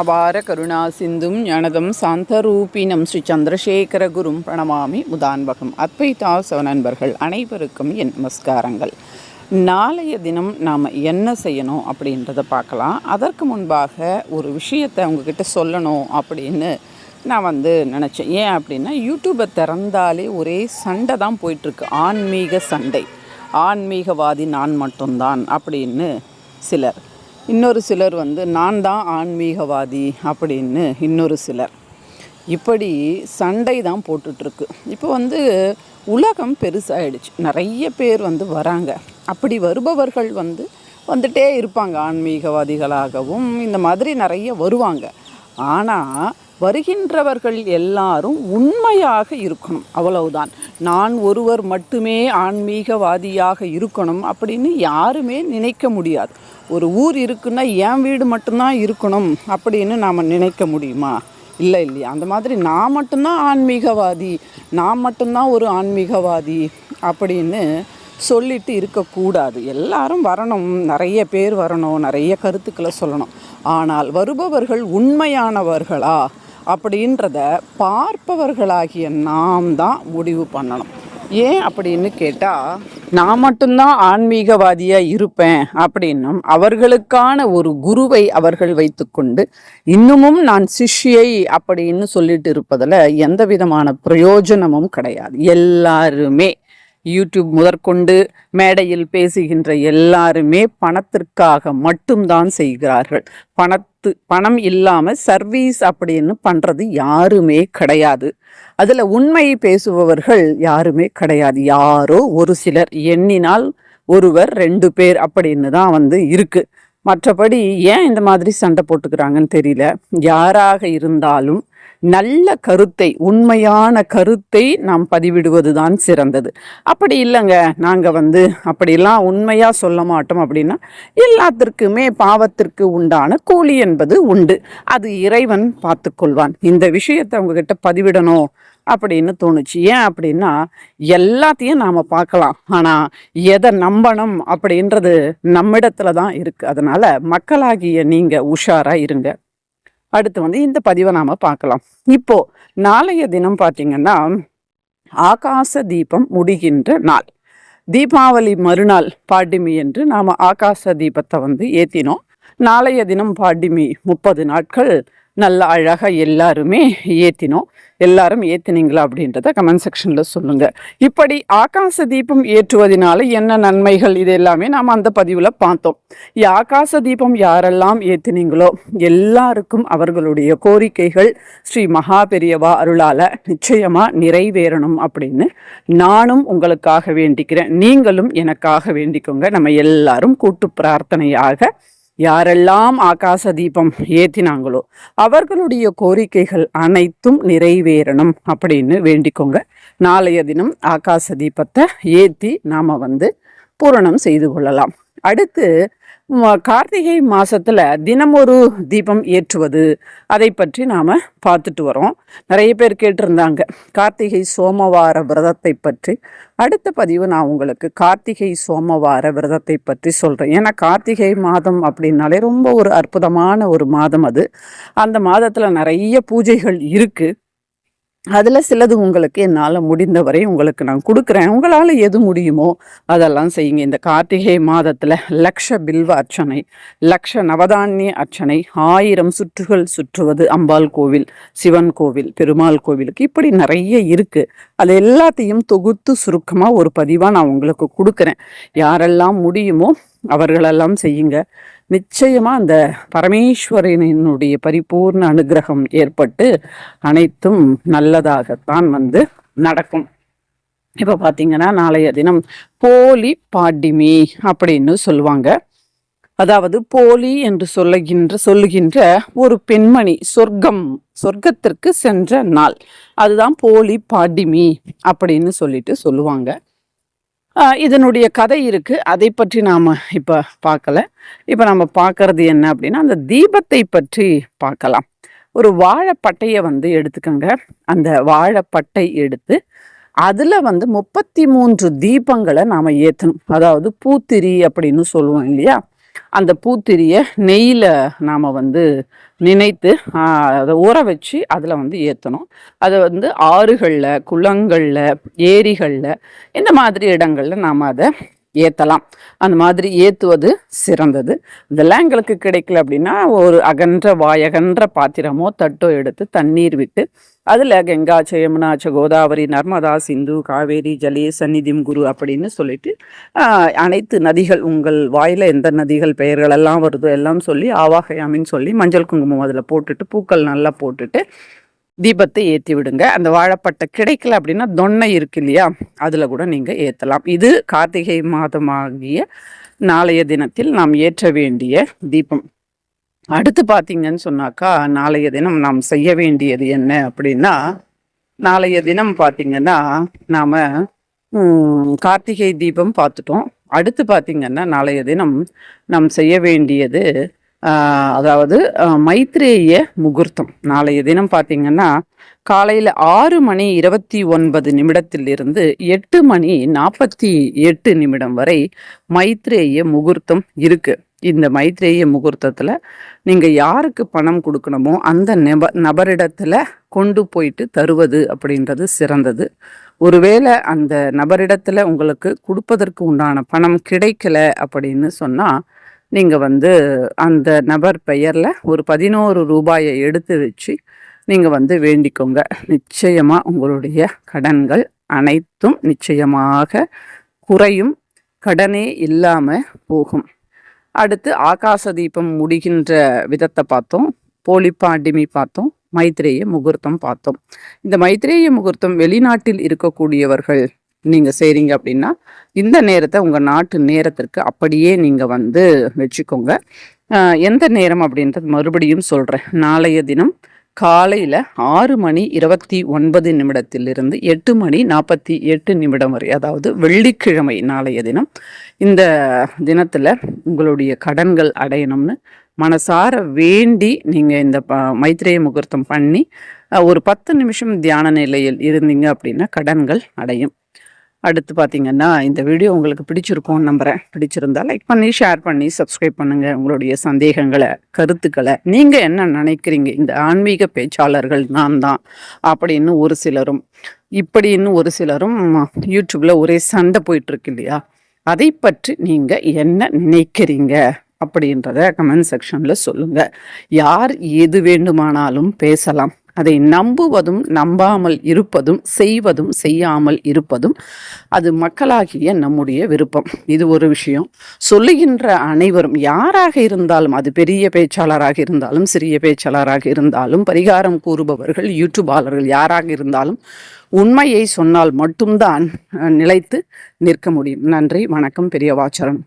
அபார கருணா சிந்தும் ஞானதம் சாந்தரூபினம் ஸ்ரீ சந்திரசேகர குரும் பிரணமாமி முதான்பகம். அத்வைதா நண்பர்கள் அனைவருக்கும் என் நமஸ்காரங்கள். நாளைய தினம் நாம் என்ன செய்யணும் அப்படின்றத பார்க்கலாம். அதற்கு முன்பாக ஒரு விஷயத்தை உங்ககிட்ட சொல்லணும் அப்படின்னு நான் வந்து நினச்சேன். ஏன் அப்படின்னா யூடியூப்பை திறந்தாலே ஒரே சண்டை தான் போயிட்டுருக்கு. ஆன்மீக சண்டை. ஆன்மீகவாதி நான் மட்டும்தான் அப்படின்னு சிலர் இன்னொரு சிலர் வந்து நான் தான் ஆன்மீகவாதி அப்படின்னு இன்னொரு சிலர். இப்படி சண்டை தான் போட்டுட்ருக்கு. இப்போ வந்து உலகம் பெருசாகிடுச்சு நிறைய பேர் வந்து வராங்க. அப்படி வருபவர்கள் வந்து வந்துட்டே இருப்பாங்க. ஆன்மீகவாதிகளாகவும் இந்த மாதிரி நிறைய வருவாங்க. ஆனால் வருகின்றவர்கள் எல்லாரும் உண்மையாக இருக்கணும். அவ்வளவுதான். நான் ஒருவர் மட்டுமே ஆன்மீகவாதியாக இருக்கணும் அப்படின்னு யாருமே நினைக்க முடியாது. ஒரு ஊர் இருக்குன்னா என் வீடு மட்டும்தான் இருக்கணும் அப்படின்னு நாம் நினைக்க முடியுமா? இல்லை இல்லையா? அந்த மாதிரி நான் மட்டும்தான் ஆன்மீகவாதி நான் மட்டும்தான் ஒரு ஆன்மீகவாதி அப்படின்னு சொல்லிட்டு இருக்கக்கூடாது. எல்லாரும் வரணும். நிறைய பேர் வரணும். நிறைய கருத்துக்களை சொல்லணும். ஆனால் வருபவர்கள் உண்மையானவர்களா அப்படின்றத பார்ப்பவர்களாகிய நாம் தான் முடிவு பண்ணணும். ஏன் அப்படின்னு கேட்டால் நான் மட்டும்தான் ஆன்மீகவாதியாக இருப்பேன் அப்படின்னும் அவர்களுக்கான ஒரு குருவை அவர்கள் வைத்துக்கொண்டு இன்னமும் நான் சிஷ்யை அப்படின்னு சொல்லிட்டு இருப்பதில் எந்த விதமான பிரயோஜனமும் கிடையாது. எல்லாருமே யூடியூப் முதற்கொண்டு மேடையில் பேசுகின்ற எல்லாருமே பணத்திற்காக மட்டும்தான் செய்கிறார்கள். பணத்து பணம் இல்லாமல் சர்வீஸ் அப்படின்னு பண்ணுறது யாருமே கிடையாது. அதில் உண்மை பேசுபவர்கள் யாருமே கிடையாது. யாரோ ஒரு சிலர் எண்ணினால் ஒருவர் ரெண்டு பேர் அப்படின்னு தான் வந்து இருக்குது மற்றபடி ஏன் இந்த மாதிரி சண்டை போட்டுக்கிறாங்கன்னு தெரியல. யாராக இருந்தாலும் நல்ல கருத்தை உண்மையான கருத்தை நாம் பதிவிடுவது தான் சிறந்தது. அப்படி இல்லைங்க. நாங்கள் வந்து அப்படிலாம் உண்மையாக சொல்ல மாட்டோம் அப்படின்னா எல்லாத்திற்குமே பாவத்திற்கு உண்டான கூலி என்பது உண்டு. அது இறைவன் பார்த்துக்கொள்வான். இந்த விஷயத்தை அவங்கக்கிட்ட பதிவிடணும் அப்படின்னு தோணுச்சு. ஏன் அப்படின்னா எல்லாத்தையும் நாம் பார்க்கலாம். ஆனால் எதை நம்பணும் அப்படின்றது நம்மிடத்துல தான் இருக்குது அதனால் மக்களாகிய நீங்கள் உஷாராக இருங்க. அடுத்து வந்து இந்த பதிவை நாம் பார்க்கலாம். இப்போ நாளைய தினம் பார்த்தீங்கன்னா ஆகாச தீபம் முடிகின்ற நாள். தீபாவளி மறுநாள் பாட்டிமி என்று நாம் ஆகாச தீபத்தை வந்து ஏற்றினோம் நாளைய தினம் பாட்டிமி முப்பது நாட்கள் நல்லா அழகாக எல்லாருமே ஏற்றினோம் எல்லாரும் ஏற்றினீங்களா அப்படின்றத கமெண்ட் செக்ஷனில் சொல்லுங்கள் இப்படி ஆகாச தீபம் ஏற்றுவதனால என்ன நன்மைகள்? இது எல்லாமே நாம் அந்த பதிவில் பார்த்தோம். ஆகாச தீபம் யாரெல்லாம் ஏற்றினீங்களோ எல்லாருக்கும் அவர்களுடைய கோரிக்கைகள் ஸ்ரீ மகா பெரியவா அருளால் நிச்சயமாக நிறைவேறணும் அப்படின்னு நானும் உங்களுக்காக வேண்டிக்கிறேன். நீங்களும் எனக்காக வேண்டிக்கோங்க. நம்ம எல்லாரும் கூட்டு பிரார்த்தனையாக யாரெல்லாம் ஆகாச தீபம் ஏற்றினாங்களோ அவர்களுடைய கோரிக்கைகள் அனைத்தும் நிறைவேறணும் அப்படின்னு வேண்டிக்கோங்க. நாளைய தினம் ஆகாச தீபத்தை ஏற்றி நாம் வந்து பூரணம் செய்து கொள்ளலாம். அடுத்து கார்த்திகை மாதத்தில் தினம் ஒரு தீபம் ஏற்றுவது. அதை பற்றி நாம் பார்த்துட்டு வரோம். நிறைய பேர் கேட்டிருந்தாங்க கார்த்திகை சோமவார விரதத்தை பற்றி. அடுத்த பதிவு நான் உங்களுக்கு கார்த்திகை சோமவார விரதத்தை பற்றி சொல்கிறேன் ஏன்னா கார்த்திகை மாதம் அப்படின்னாலே ரொம்ப ஒரு அற்புதமான ஒரு மாதம் அது. அந்த மாதத்தில் நிறைய பூஜைகள் இருக்குது அதில் சிலது உங்களுக்கு என்னால் முடிந்தவரை உங்களுக்கு நான் கொடுக்குறேன். உங்களால் எது முடியுமோ அதெல்லாம் செய்யுங்க. இந்த கார்த்திகை மாதத்தில் லக்ஷ பில்வ அர்ச்சனை லக்ஷ நவதானிய அர்ச்சனை ஆயிரம் சுற்றுகள் சுற்றுவது அம்பாள் கோவில் சிவன் கோவில் பெருமாள் கோவிலுக்கு இப்படி நிறைய இருக்குது அது எல்லாத்தையும் தொகுத்து சுருக்கமாக ஒரு பதிவாக நான் உங்களுக்கு கொடுக்குறேன். யாரெல்லாம் முடியுமோ அவர்களெல்லாம் செய்யுங்க. நிச்சயமாக அந்த பரமேஸ்வரனினுடைய பரிபூர்ண அனுகிரகம் ஏற்பட்டு அனைத்தும் நல்லதாகத்தான் வந்து நடக்கும். இப்போ பார்த்தீங்கன்னா நாளைய தினம் போலி பாட்டிமி அப்படின்னு சொல்லுவாங்க. அதாவது போலி என்று சொல்லுகின்ற சொல்லுகின்ற ஒரு பெண்மணி சொர்க்கம் சொர்க்கத்திற்கு சென்ற நாள். அதுதான் போலி பாட்டிமி அப்படின்னு சொல்லிட்டு சொல்லுவாங்க. இதனுடைய கதை இருக்குது அதை பற்றி நாம் இப்போ பார்க்கல. இப்போ நம்ம பார்க்கறது என்ன அப்படின்னா அந்த தீபத்தை பற்றி பார்க்கலாம். ஒரு வாழைப்பட்டையை வந்து எடுத்துக்கோங்க. அந்த வாழைப்பட்டை எடுத்து அதில் வந்து முப்பத்தி மூன்று தீபங்களை நாம் ஏற்றணும் அதாவது பூத்திரி அப்படின்னு சொல்லுவோம் இல்லையா? அந்த பூத்திரியை நெய்யில் நாம் வந்து நினைத்து அதை ஊற வச்சு அதில் வந்து ஏற்றணும் அதை வந்து ஆறுகளில் குளங்களில் ஏரிகளில் இந்த மாதிரி இடங்களில் நாம் அதை ஏற்றலாம் அந்த மாதிரி ஏற்றுவது சிறந்தது. இதெல்லாம் எங்களுக்கு கிடைக்கல அப்படின்னா ஒரு அகன்ற வாயகன்ற பாத்திரமோ தட்டோ எடுத்து தண்ணீர் விட்டு அதில் கங்கா யமுனாச்ச கோதாவரி நர்மதா சிந்து காவேரி ஜலே சந்நிதிம் குரு அப்படின்னு சொல்லிட்டு அனைத்து நதிகள் உங்கள் வாயில் எந்த நதிகள் பெயர்கள் எல்லாம் வருதோ எல்லாம் சொல்லி ஆவாகையாமின்னு சொல்லி மஞ்சள் குங்குமம் அதில் போட்டுட்டு பூக்கள் நல்லா போட்டுட்டு தீபத்தை ஏற்றி விடுங்க. அந்த வாழைப்பட்டை கிடைக்கல அப்படின்னா தொன்னை இருக்கு இல்லையா? அதில் கூட நீங்கள் ஏற்றலாம் இது கார்த்திகை மாதமாகிய நாளைய தினத்தில் நாம் ஏற்ற வேண்டிய தீபம். அடுத்து பார்த்தீங்கன்னு சொன்னாக்கா நாளைய தினம் நாம் செய்ய வேண்டியது என்ன அப்படின்னா நாளைய தினம் பார்த்தீங்கன்னா நாம் கார்த்திகை தீபம் பார்த்துட்டோம் அடுத்து பார்த்தீங்கன்னா நாளைய தினம் நாம் செய்ய வேண்டியது அதாவது மைத்ரேய முகூர்த்தம். நாளைய தினம் பார்த்தீங்கன்னா காலையில் ஆறு மணி இருபத்தி ஒன்பது நிமிடத்திலிருந்து எட்டு மணி நாற்பத்தி எட்டு நிமிடம் வரை மைத்ரேய முகூர்த்தம் இருக்குது இந்த மைத்ரேய முகூர்த்தத்தில் நீங்கள் யாருக்கு பணம் கொடுக்கணுமோ அந்த நப நபரிடத்தில் கொண்டு போயிட்டு தருவது அப்படின்றது சிறந்தது. ஒருவேளை அந்த நபரிடத்தில் உங்களுக்கு கொடுப்பதற்கு உண்டான பணம் கிடைக்கல அப்படின்னு சொன்னால் நீங்கள் வந்து அந்த நபர் பெயரில் ஒரு பதினோரு ரூபாயை எடுத்து வச்சு நீங்கள் வந்து வேண்டிக்கோங்க. நிச்சயமாக உங்களுடைய கடன்கள் அனைத்தும் நிச்சயமாக குறையும். கடனே இல்லாமல் போகும். அடுத்து ஆகாச தீபம் முடிகின்ற விதத்தை பார்த்தோம். போலிப்பாண்டிமி பார்த்தோம். மைத்ரேய முகூர்த்தம் பார்த்தோம். இந்த மைத்ரேய முகூர்த்தம் வெளிநாட்டில் இருக்கக்கூடியவர்கள் நீங்கள் செய்கிறீங்க அப்படின்னா இந்த நேரத்தை உங்கள் நாட்டு நேரத்திற்கு அப்படியே நீங்கள் வந்து வச்சுக்கோங்க. எந்த நேரம் அப்படின்றது மறுபடியும் சொல்கிறேன் நாளைய தினம் காலையில் ஆறு மணி இருபத்தி ஒன்பது நிமிடத்திலிருந்து எட்டு மணி நாற்பத்தி எட்டு நிமிடம் வரை அதாவது வெள்ளிக்கிழமை நாளைய தினம் இந்த தினத்தில் உங்களுடைய கடன்கள் அடையணும்னு மனசார வேண்டி நீங்கள் இந்த ப மைத்திரேய முகூர்த்தம் பண்ணி ஒரு பத்து நிமிஷம் தியான நிலையில் இருந்தீங்க அப்படின்னா கடன்கள் அடையும். அடுத்து பார்த்தீங்கன்னா இந்த வீடியோ உங்களுக்கு பிடிச்சிருக்கும்னு நம்புகிறேன் பிடிச்சிருந்தா லைக் பண்ணி ஷேர் பண்ணி சப்ஸ்கிரைப் பண்ணுங்கள் உங்களுடைய சந்தேகங்களை கருத்துக்களை. நீங்கள் என்ன நினைக்கிறீங்க? இந்த ஆன்மீக பேச்சாளர்கள் நான் தான் அப்படின்னு ஒரு சிலரும் இப்படின்னு ஒரு சிலரும் யூடியூப்பில் ஒரே சண்டை போயிட்டுருக்கு இல்லையா? அதை பற்றி நீங்கள் என்ன நினைக்கிறீங்க? அப்படின்றத கமெண்ட் செக்ஷனில் சொல்லுங்கள் யார் எது வேண்டுமானாலும் பேசலாம். அதை நம்புவதும் நம்பாமல் இருப்பதும் செய்வதும் செய்யாமல் இருப்பதும் அது மக்களாகிய நம்முடைய விருப்பம். இது ஒரு விஷயம். சொல்லுகின்ற அனைவரும் யாராக இருந்தாலும் அது பெரிய பேச்சாளராக இருந்தாலும் சிறிய பேச்சாளராக இருந்தாலும் பரிகாரம் கூறுபவர்கள் யூடியூபாளர்கள் யாராக இருந்தாலும் உண்மையை சொன்னால் மட்டும்தான் நிலைத்து நிற்க முடியும். நன்றி வணக்கம் பெரியவாச்சரம்